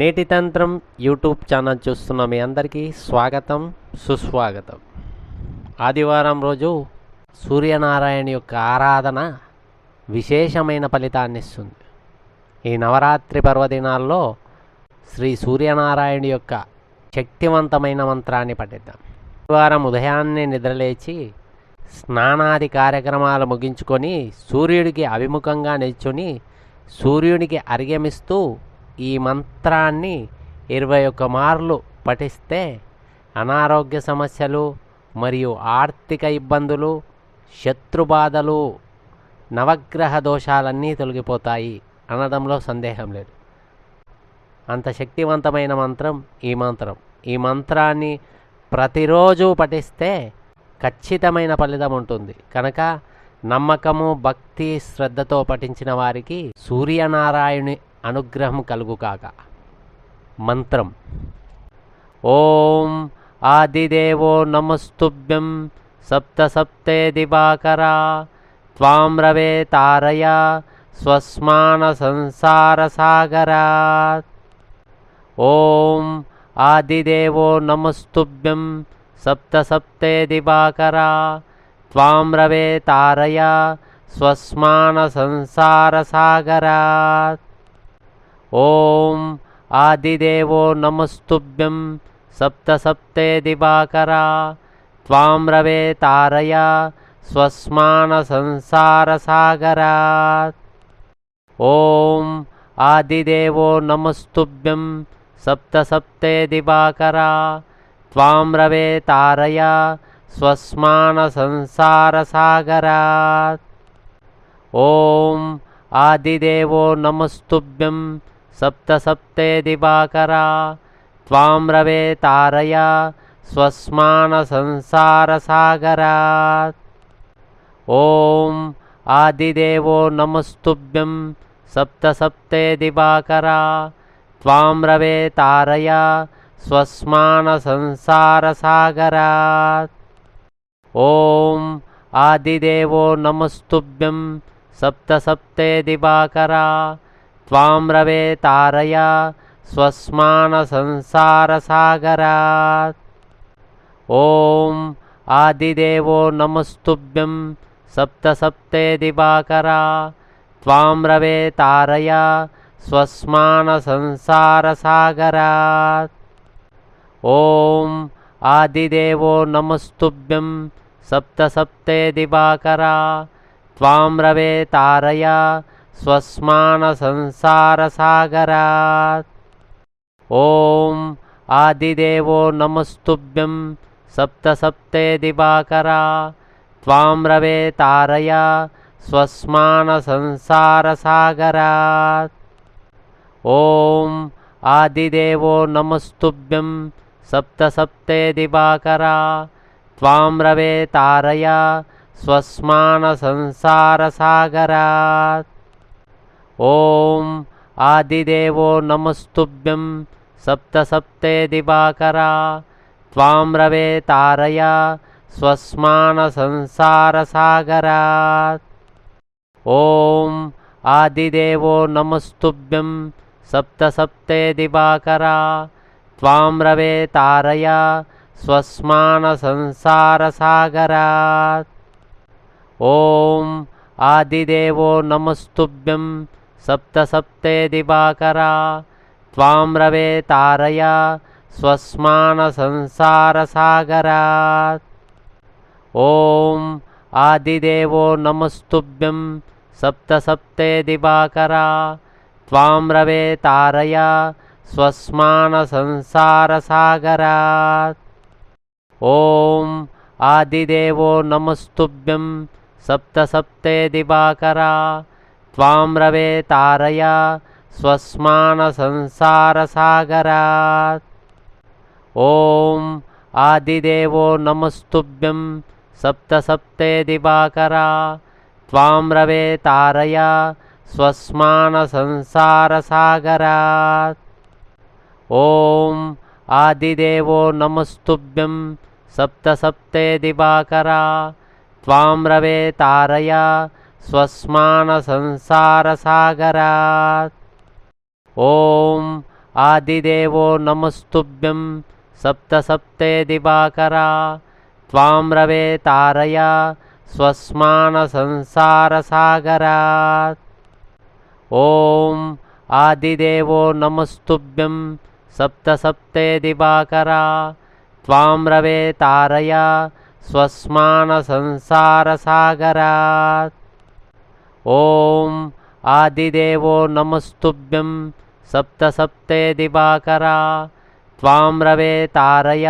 నేటి తంత్రం YouTube channel చూస్తున్న మీ అందరికీ స్వాగతం సుస్వాగతం. ఆదివారం రోజు సూర్యనారాయణ యొక్క ఆరాధన విశేషమైన ఫలితాన్ని ఇస్తుంది. ఈ నవరాత్రి పర్వదినాల్లో శ్రీ సూర్యనారాయణ యొక్క శక్తివంతమైన మంత్రాన్ని పఠిద్దాం. ఆదివారం ఉదయాన్నే నిద్రలేచి స్నానాది కార్యక్రమాలు ముగించుకొని సూర్యుడికి అభిముఖంగా నిల్చుని సూర్యునికి అర్ఘ్యమిస్తూ ఈ మంత్రాన్ని ఇరవై ఒక్క మార్లు పఠిస్తే అనారోగ్య సమస్యలు మరియు ఆర్థిక ఇబ్బందులు శత్రుబాధలు నవగ్రహ దోషాలన్నీ తొలగిపోతాయి అనడంలో సందేహం లేదు. అంత శక్తివంతమైన మంత్రం ఈ మంత్రం. ఈ మంత్రాన్ని ప్రతిరోజు పఠిస్తే ఖచ్చితమైన ఫలితం ఉంటుంది. కనుక నమ్మకము భక్తి శ్రద్ధతో పఠించిన వారికి సూర్యనారాయణి అనుగ్రహం కలుగుగాక. మంత్రం. ఓం ఆదిదేవో నమస్తుభ్యం సప్త సప్తే దివాకరా త్వాం రవే తారయ స్వస్మాన సంసార సాగరాత్ ఓం ఆదిదేవో నమస్తుభ్యం సప్త సప్తే దివాకరా త్వాం రవే తారయ స్వస్మాన సంసార సాగరాత్ ఓం ఆదిదేవో నమస్తుభ్యం సప్త సప్తే దివాకరా త్వాం రవే తారయ స్వస్మాన సంసార సాగరాత్. ఓం ఆదిదేవో నమస్తుభ్యం సప్త సప్తే దివాకరా త్వాం రవే తారయ స్వస్మాన సంసార సాగరాత్. ఓం ఆదిదేవో నమస్తుభ్యం సప్త సప్తే దివాకరా త్వాం రవే తారయ స్వస్మాన సంసార సాగరాత్ ఓం ఆదిదేవో నమస్తుభ్యం సప్త సప్తే దివాకరా త్వాం రవే తారయ స్వస్మాన సంసార త్వాం రవే తారయ స్వస్మాన సంసార సాగరాత్ ఓం ఆదిదేవో నమస్తుభ్యం సప్త సప్తే దివాకరా త్వాం రవే తారయ స్వస్మాన సంసార సాగరాత్ ఓం ఆదిదేవో నమస్తుభ్యం సప్త సప్తే దివాకరా త్వాం రవే తారయ స్వస్మాన సంసార సాగరాత్ ఓం ఆదిదేవో నమస్తుభ్యం సప్త సప్తే దివాకరా త్వాం రవే తారయ స్వస్మాన సంసార సాగరాత్ ఓం ఆదిదేవో నమస్తుభ్యం సప్త సప్తే దివాకరా త్వాం రవే తారయ స్వస్మాన సంసార సాగరాత్ ఓం ఆదిదేవో నమస్తుభ్యం సప్త సప్తే దివాకరా. త్వాం రవే తారయ స్వస్మాన సంసార సాగరాత్ ఓం ఆదిదేవో నమస్తుభ్యం సప్త సప్తే దివాకరా. త్వాం రవే తారయ స్వస్మాన సంసార సాగరాత్ ఓం ఆదిదేవో నమస్తుభ్యం సప్త సప్తే దివాకరా త్వాం రవే తారయ స్వస్మాన సంసార సాగరాత్ ఓం ఆదిదేవో నమస్తుభ్యం సప్త సప్తే దివాకరా త్వాం రవే తారయ స్వస్మాన సంసార త్వాం రవే తారయ స్వస్మాన సంసార సాగరాత్ ఓం ఆదిదేవో నమస్తుభ్యం సప్త సప్తే దివాకరా త్వాం రవే తారయ స్వస్మాన సంసార సాగరాత్ ఓం ఆదిదేవో నమస్తుభ్యం సప్త సప్తే దివాకరా త్వాం రవే తారయ స్వస్మాన సంసార సాగరాత్ ఓం ఆదిదేవో నమస్తుభ్యం సప్త సప్తే దివాకరా త్వాం రవే తారయ స్వస్మాన సంసార సాగరాత్ ఓం ఆదిదేవో నమస్తుభ్యం సప్త సప్తే దివాకరా త్వాం రవే తారయ స్వస్మాన సంసార సాగరాత్ ఓం ఆదిదేవో నమస్తుభ్యం సప్త సప్తే దివాకరా. త్వాం రవే తారయ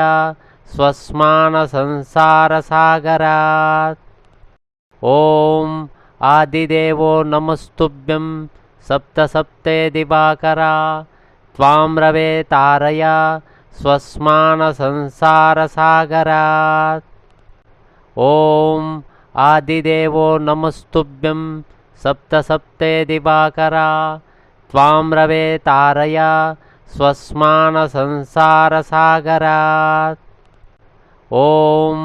స్వస్మాన సంసార సాగరాత్ ఓం ఆదిదేవో నమస్తుభ్యం సప్త సప్తే దివాకరా. త్వాం రవే తారయ స్వస్మాన సంసార సాగరాత్ ఓం ఆదిదేవో నమస్తుభ్యం సప్త సప్తే దివాకరా త్వాం రవే తారయా స్వస్మాన సంసార సాగరాత్ ఓం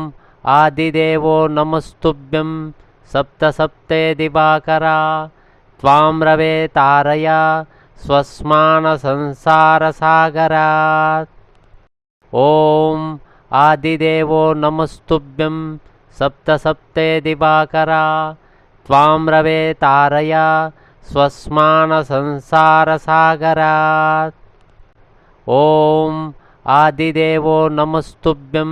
ఆదిదేవో నమస్తుభ్యం సప్త సప్తే దివాకరా త్వాం రవే తారయా స్వస్మాన సంసార త్వాం రవే తారయ స్వస్మాన సంసార సాగరాత్ ఓం ఆదిదేవో నమస్తుభ్యం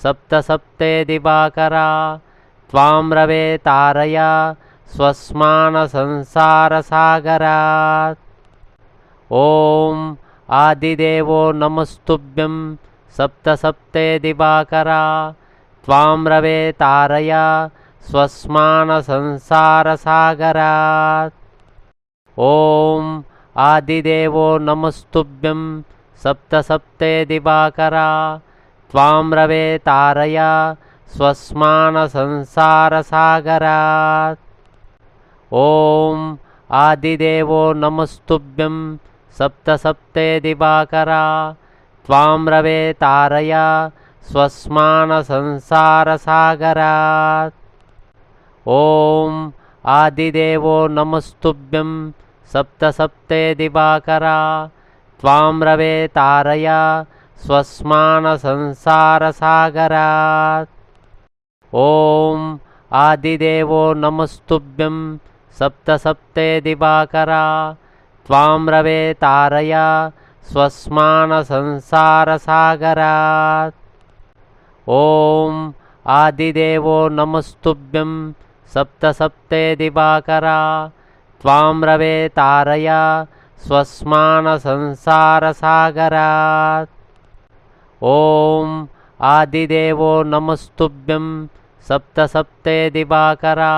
సప్త సప్తే దివాకరా త్వాం రవే తారయ స్వస్మాన సంసార సాగరాత్ ఓం ఆదిదేవో నమస్తుభ్యం సప్త సప్తే దివాకరా త్వాం రవే తారయ స్వస్మాన సంసార సాగరాత్ ఓం ఆదిదేవో నమస్తుభ్యం సప్త సప్తే దివాకరా త్వాం రవే తారయా స్వస్మాన సంసార సాగరాత్ ఓం ఆదిదేవో నమస్తుభ్యం సప్త ఓం ఆదిదేవో నమస్తుభ్యం సప్త సప్తే దివాకరా. త్వాం రవే తారయ స్వస్మాన సంసార సాగరాత్ ఓం ఆదిదేవో నమస్తుభ్యం సప్త సప్తే దివాకరా. త్వాం రవే తారయ స్వస్మాన సంసార సాగరాత్ ఓం ఆదిదేవో నమస్తుభ్యం సప్త సప్తే దివాకరా త్వాం రవే తారయా స్వస్మాన సంసార సాగరాత్ ఓం ఆదిదేవో నమస్తుభ్యం సప్త సప్తే దివాకరా